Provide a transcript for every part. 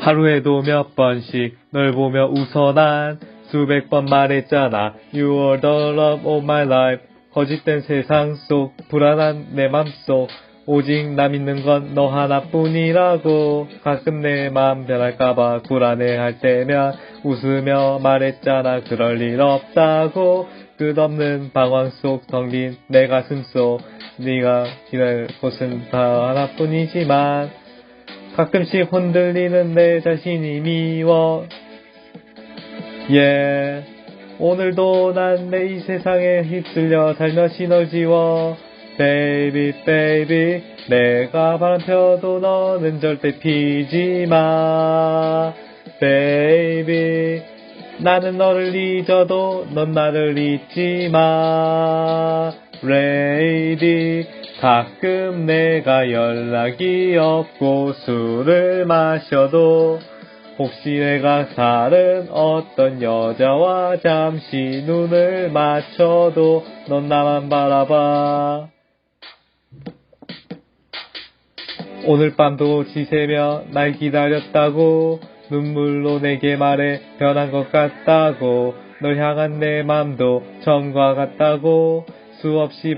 하루에도 몇 번씩 널 보며 웃어 난 수백 번 말했잖아. You are the love of my life. 거짓된 세상 속 불안한 내 맘속. 오직 나 믿는 건 너 하나뿐이라고. 가끔 내 맘 변할까봐 불안해할 때면 웃으며 말했잖아. 그럴 일 없다고. 끝없는 방황 속 텅 빈 내 가슴 속. 네가 기다릴 곳은 다 하나뿐이지만 가끔씩 흔들리는 내 자신이 미워. 예 오늘도 난 내 이 세상에 휩쓸려 살며시 널 지워. 베이비 베이비 내가 바람 펴도 너는 절대 피지 마. 베이비 나는 너를 잊어도 넌 나를 잊지 마. 레이디 가끔 내가 연락이 없고 술을 마셔도 혹시 내가 다른 어떤 여자와 잠시 눈을 맞춰도 넌 나만 바라봐. 오늘 밤도 지새며 날 기다렸다고 눈물로 내게 말해 변한 것 같다고 널 향한 내 맘도 처음과 같다고 수없이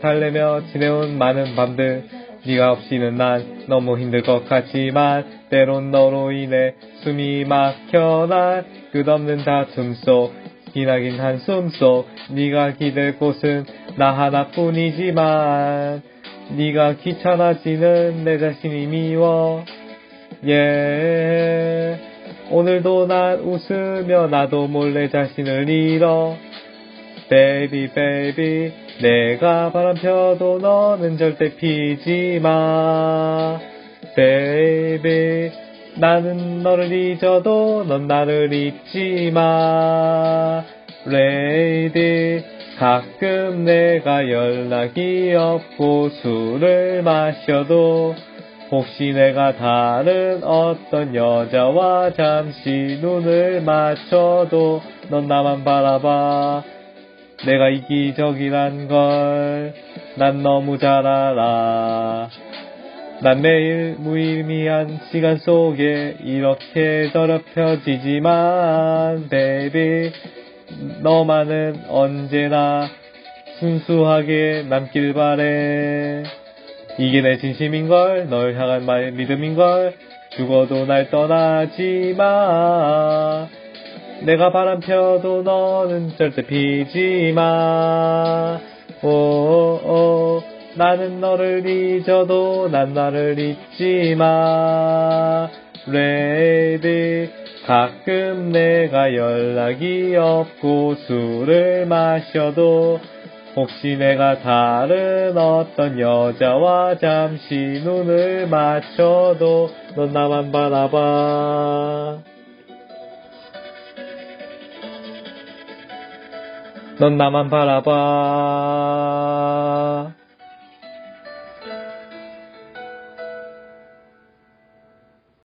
달래며 지내온 많은 밤들 네가 없이는 난 너무 힘들 것 같지만 때론 너로 인해 숨이 막혀 난 끝없는 다툼 속 기나긴 한숨 속 네가 기댈 곳은 나 하나뿐이지만 네가 귀찮아지는 내 자신이 미워. 예. 오늘도 난 웃으며 나도 몰래 자신을 잃어 베이비 베이비 내가 바람 펴도 너는 절대 피지 마. 베이비 나는 너를 잊어도 넌 나를 잊지 마. 레이디 가끔 내가 연락이 없고 술을 마셔도 혹시 내가 다른 어떤 여자와 잠시 눈을 맞춰도 넌 나만 바라봐 내가 이기적이란 걸 난 너무 잘 알아. 난 매일 무의미한 시간 속에 이렇게 더럽혀지지만, 베이비, 너만은 언제나 순수하게 남길 바래. 이게 내 진심인걸, 널 향한 말 믿음인걸, 죽어도 날 떠나지 마. 내가 바람 펴도 너는 절대 피지 마. 오, 오, 나는 너를 잊어도 난 나를 잊지 마. 레이디, 가끔 내가 연락이 없고 술을 마셔도 혹시 내가 다른 어떤 여자와 잠시 눈을 맞춰도 넌 나만 바라봐. 넌 나만 바라봐.